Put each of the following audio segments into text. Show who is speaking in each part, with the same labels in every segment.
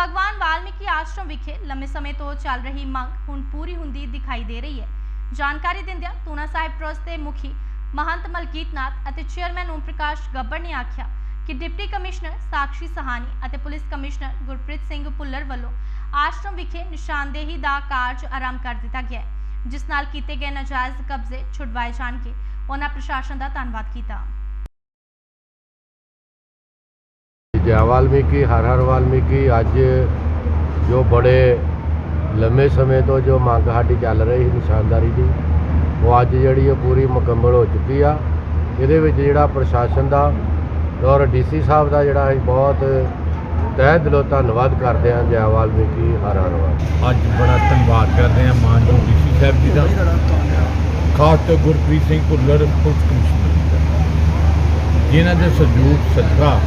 Speaker 1: ਭਗਵਾਨ ਵਾਲਮੀਕੀ ਆਸ਼ਰਮ ਵਿਖੇ ਲੰਮੇ ਸਮੇਂ ਤੋਂ ਚੱਲ ਰਹੀ ਮੰਗ ਹੁਣ ਪੂਰੀ ਹੁੰਦੀ ਦਿਖਾਈ ਦੇ ਰਹੀ ਹੈ। ਜਾਣਕਾਰੀ ਦਿੰਦਿਆਂ ਤੂਨਾ ਸਾਹਿਬ ਟਰਸਟ ਦੇ ਮੁਖੀ ਮਹੰਤ ਮਲਕੀਤ ਨਾਥ ਅਤੇ ਚੇਅਰਮੈਨ ਓਮ ਪ੍ਰਕਾਸ਼ ਗੱਬਰ ਨੇ ਆਖਿਆ ਕਿ ਡਿਪਟੀ ਕਮਿਸ਼ਨਰ ਸਾਕਸ਼ੀ ਸਹਾਨੀ ਅਤੇ ਪੁਲਿਸ ਕਮਿਸ਼ਨਰ ਗੁਰਪ੍ਰੀਤ ਸਿੰਘ ਭੁੱਲਰ ਵੱਲੋਂ ਆਸ਼ਰਮ ਵਿਖੇ ਨਿਸ਼ਾਨਦੇਹੀ ਦਾ ਕਾਰਜ ਆਰੰਭ ਕਰ ਦਿੱਤਾ ਗਿਆ ਹੈ, ਜਿਸ ਨਾਲ ਕੀਤੇ ਗਏ ਨਾਜਾਇਜ਼ ਕਬਜ਼ੇ ਛੁਡਵਾਏ ਜਾਣਗੇ। ਉਹਨਾਂ ਪ੍ਰਸ਼ਾਸਨ ਦਾ ਧੰਨਵਾਦ ਕੀਤਾ।
Speaker 2: ਜੈ ਵਾਲਮੀਕੀ, ਹਰ ਹਰ ਵਾਲਮੀਕੀ, ਅੱਜ ਜੋ ਬੜੇ ਲੰਮੇ ਸਮੇਂ ਤੋਂ ਜੋ ਮੰਗ ਸਾਡੀ ਚੱਲ ਰਹੀ ਸੀ ਨਿਸ਼ਾਨਦਾਰੀ ਦੀ, ਉਹ ਅੱਜ ਜਿਹੜੀ ਉਹ ਪੂਰੀ ਮੁਕੰਮਲ ਹੋ ਚੁੱਕੀ ਆ। ਇਹਦੇ ਵਿੱਚ ਜਿਹੜਾ ਪ੍ਰਸ਼ਾਸਨ ਦਾ ਔਰ ਡੀਸੀ ਸਾਹਿਬ ਦਾ ਜਿਹੜਾ ਅਸੀਂ ਬਹੁਤ ਤਹਿ ਦਿਲੋਂ ਧੰਨਵਾਦ ਕਰਦੇ ਹਾਂ, ਜੈ ਵਾਲਮੀਕੀ, ਹਰ ਹਰ ਵਾਲ
Speaker 3: ਅੱਜ ਬੜਾ ਧੰਨਵਾਦ ਕਰਦੇ ਹਾਂ ਮਾਨਯੋਗ ਡੀਸੀ ਸਾਹਿਬ ਜੀ ਦਾ, ਖਾਸ ਤੌਰ ਗੁਰਪ੍ਰੀਤ ਸਿੰਘ ਭੁੱਲਰ ਪੁਲਿਸ ਕਮਿਸ਼ਨਰ ਦਾ। ਜਿਨ੍ਹਾਂ ਦੇ ਸਹਿਯੋਗ ਸਦਕਾ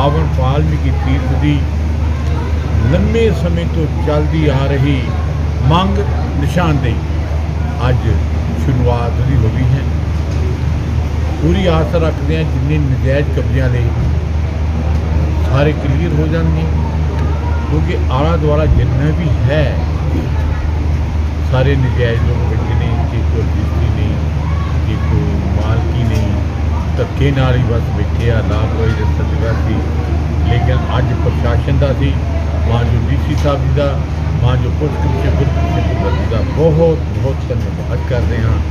Speaker 3: ਪਾਵਨ ਵਾਲਮੀਕੀ ਤੀਰਥ ਦੀ ਲੰਮੇ ਸਮੇਂ ਤੋਂ ਚੱਲਦੀ ਆ ਰਹੀ ਮੰਗ, ਨਿਸ਼ਾਨਦੇਹੀ। ਅੱਜ ਸ਼ੁਰੂਆਤ ਦੀ ਹੋ ਗਈ ਹੈ। ਪੂਰੀ ਆਸ ਰੱਖਦੇ ਹਾਂ ਜਿੰਨੇ ਨਜਾਇਜ਼ ਕਬਜ਼ਿਆਂ ਲਈ ਸਾਰੇ ਕਲੀਅਰ ਹੋ ਜਾਣਗੇ, ਕਿਉਂਕਿ ਆਲਾ ਦੁਆਲਾ ਜਿੰਨਾ ਵੀ ਹੈ, ਸਾਰੇ ਨਜਾਇਜ਼ ਲੋਕ ਬੈਠੇ ਨੇ ਕਿ ਕੋਈ ਰਜਿਸਟਰੀ ਨਹੀਂ ਕਿ ਕੋਈ ਮਾਲਕੀ ਨਹੀਂ ਧੱਕੇ ਨਾਲ ਹੀ ਬਸ ਬੈਠੇ ਆ ਲਾਪਰਵਾਹੀ ਦੇ ਸੀ। ਲੇਕਿਨ ਅੱਜ ਪ੍ਰਸ਼ਾਸਨ ਦਾ ਸੀ ਮਾਨਯੋਗ ਡੀਸੀ ਸਾਹਿਬ ਜੀ ਦਾ ਮਾਨਯੋਗ ਪੁਲਿਸ ਕਮਿਸ਼ਨਰ ਦਾ। ਬਹੁਤ ਬਹੁਤ ਧੰਨਵਾਦ ਕਰਦੇ ਹਾਂ।